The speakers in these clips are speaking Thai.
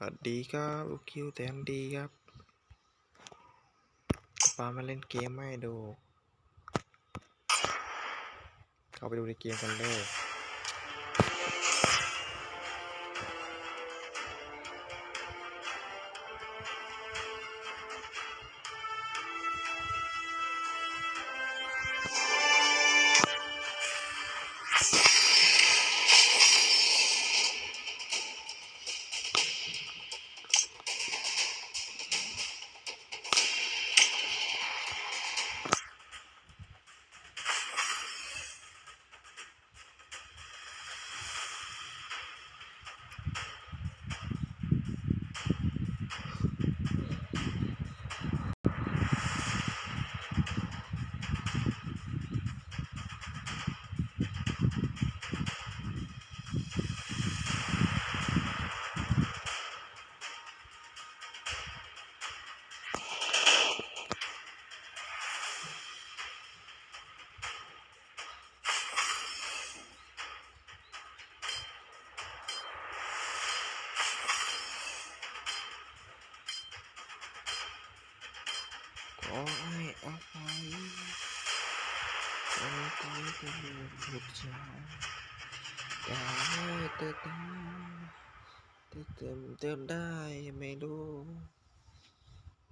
สวัสดีครับลูกคิวแตนดีครับปามาเล่นเกมให้ดู เข้าไปดูในเกมกันเลย จะลืมลูกชายอย่าให้เติมเติมเติมได้ไม่รู้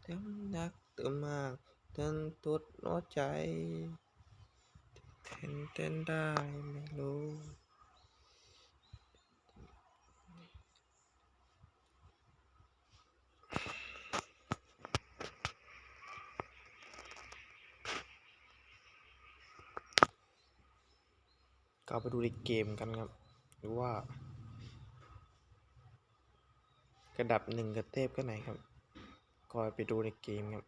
เติมนักเติมมากเติมตุดน้อใจเต้นเต้นได้ไม่รู้ ก็ไปดูในเกมกันครับ หรือว่า กระดับหนึ่งกระเทพก็ไหนครับก็ไปดูในเกมครับ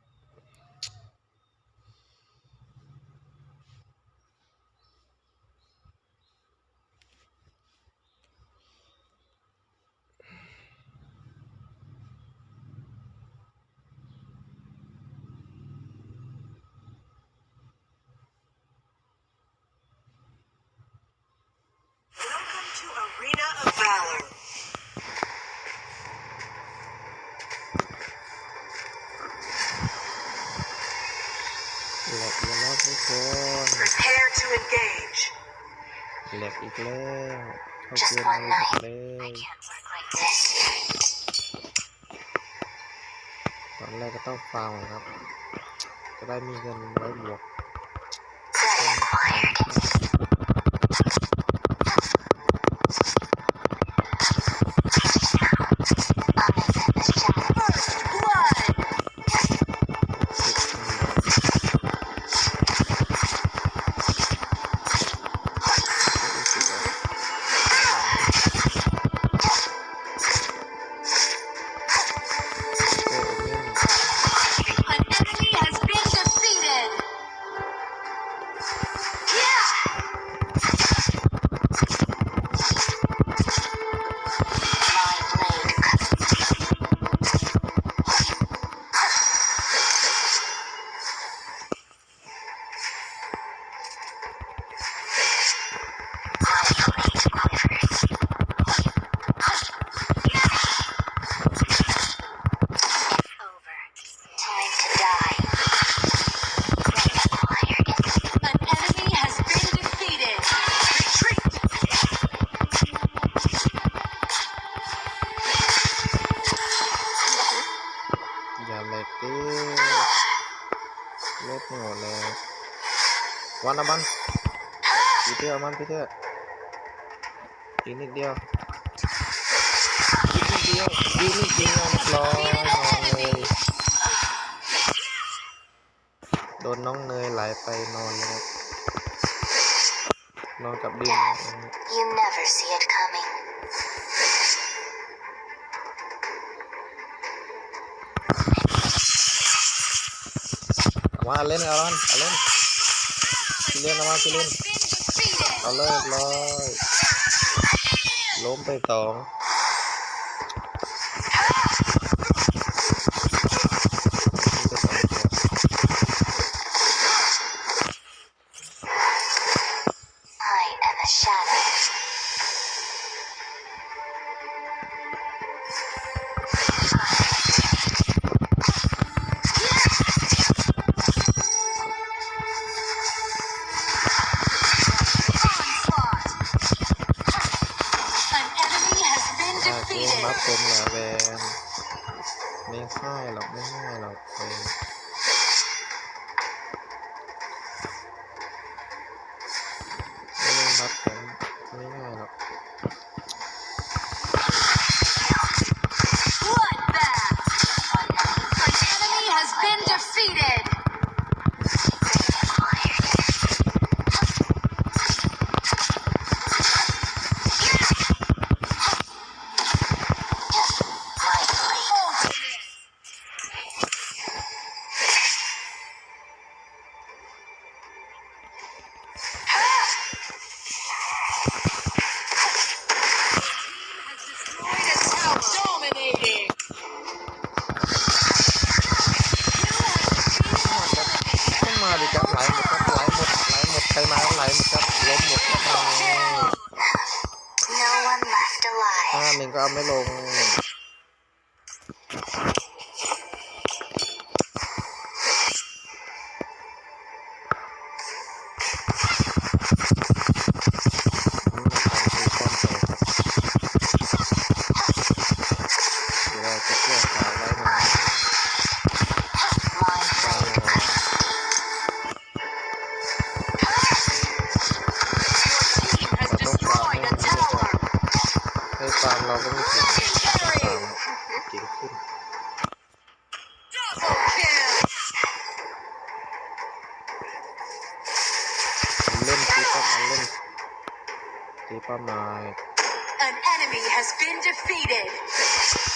Welcome to Arena of Valor. แหลกอีกแล้วทุกคน Prepare to engage. แหลก อีกแล้วเข้า Just เกม one มาอีก night. เล I ย can't work like this. ตอนแรกก็ต้องฟาร์มก่อนครับ จะได้มีเงินไว้บวก วันละมันอีกเดียวมันพี่เถอะอีกนิดเดียวอีกนิดเดียวอีกนิดเดียวเรียบร้อยนอนเลยโดนน้องเนยไหลไปนอนเลยครับนอนกับดิน Death. You never see it coming. เอามาเล่นเอามันเอาเล่น พี่เล่นนะมาพี่เล่นเอาเลิกเลยล้มไปสอง ผมหรอแวน has been defeated!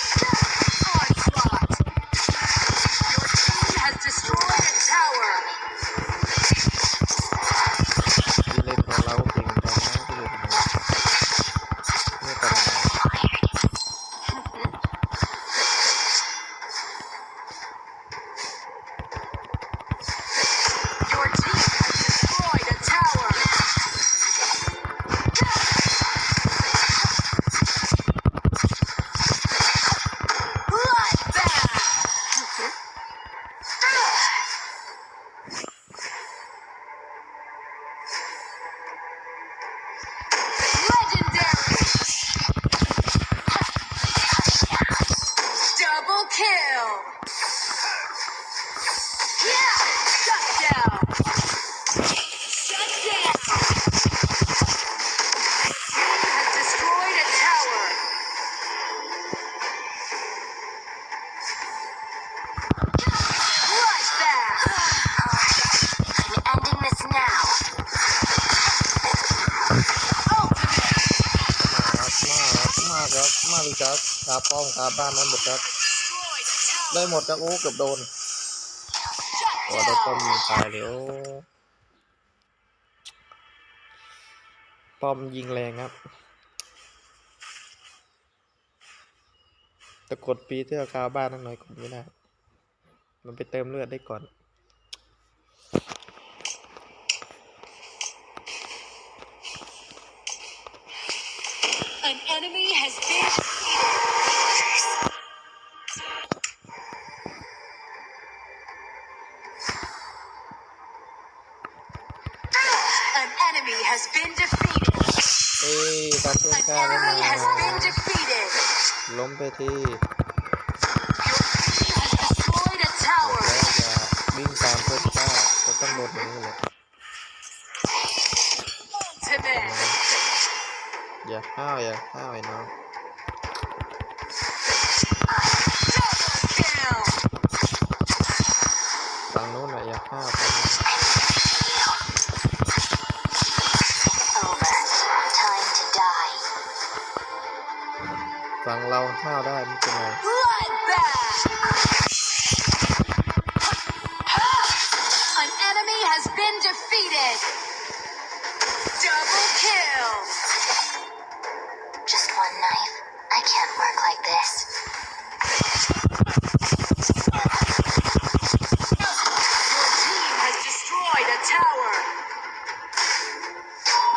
คาป้อมคาบ้านนั้นหมดครับ ได้หมดครับโอ้เกือบโดน Shut โอ้โดนป้อมยิงตายเลยโอ้ป้อมยิงแรงครับแต่กดปีเที่ยวคาบ้านนั่งหน่อยกดไม่ได้ มันไปเติมเลือดได้ก่อน has been defeated! เอ้ยตามเพื่อน An ข้าได้ enemy มา has been defeated! ล้มไปที่ Your team has destroyed a แล้ว tower! อย่าวิ่งตามเพื่อนข้าก็ต้องโดนอย่างนี้เลย Ultimate! อย่าห้าวอย่าห้าวไอ้น้อง defeated! Double kill! Just one knife. I can't work like this. Your team has destroyed a tower!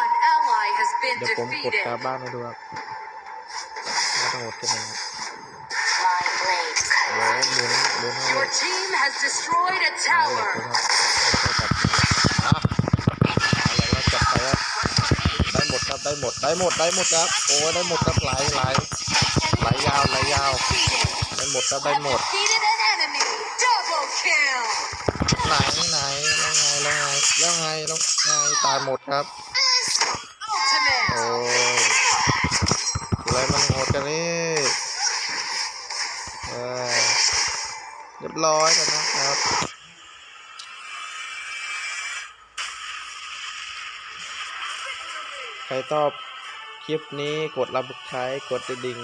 An ally has been เดี๋ยวผมกด defeated! กาบ้านให้ดูครับไม่ต้องกดแค่ไหนครับ My blade โอ้ cuts. หมุนหมุนให้ Your team has destroyed a เอาเลย tower! ครับ หมดได้หมดได้หมดได้หมดครับโอ้ได้หมดครับไหลายหลไหลยาวไหลยาวได้หมดครับได้หมดไหนไหนแล้วไงแล้วไงแล้วไงแล้วไงตายหมดครับโอ้ยอะไรมันโหดกันนี่เออเรียบร้อยแล้วนะครับ ใครชอบคลิปนี้กดรับสไคร้กดกระดิ่ง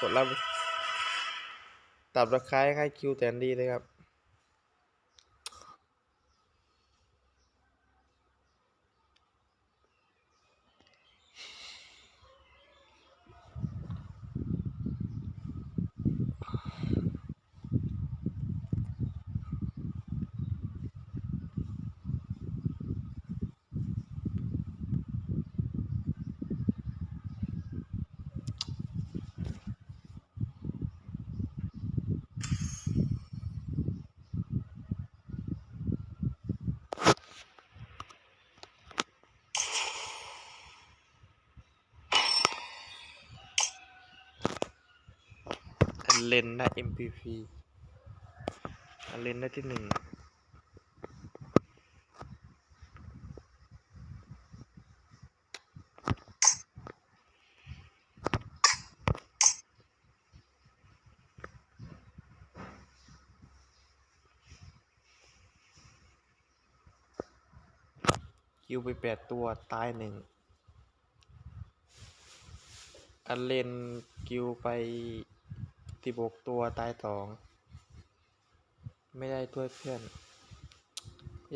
กดรับตับสไครต์ให้คิวแตนดีเลยครับ เลนได้ MVP เลนได้ที่หนึ่งคิวไปแปดตัวตายหนึ่งอันเลนกิวไป สิบหกตัวตายสอง ไม่ได้ถ้วยเพื่อน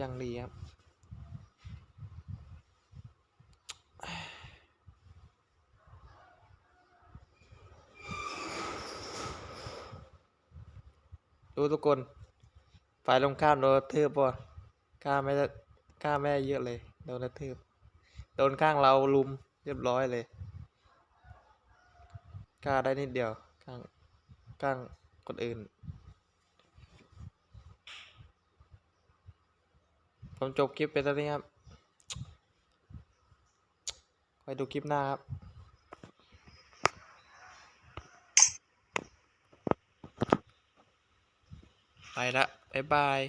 ยังดีครับ ดูทุกคน ฝ่ายลงข้ามโดนทืบป่ะกล้าไม่ได้กล้าไม่ได้เยอะเลย โดนทืบโดนข้างเราลุมเรียบร้อยเลย กล้าได้นิดเดียวข้าง ข้างคนอื่น ผมจบคลิปไปแล้วนี้ครับไปดูคลิปหน้าครับไปละบ๊ายบาย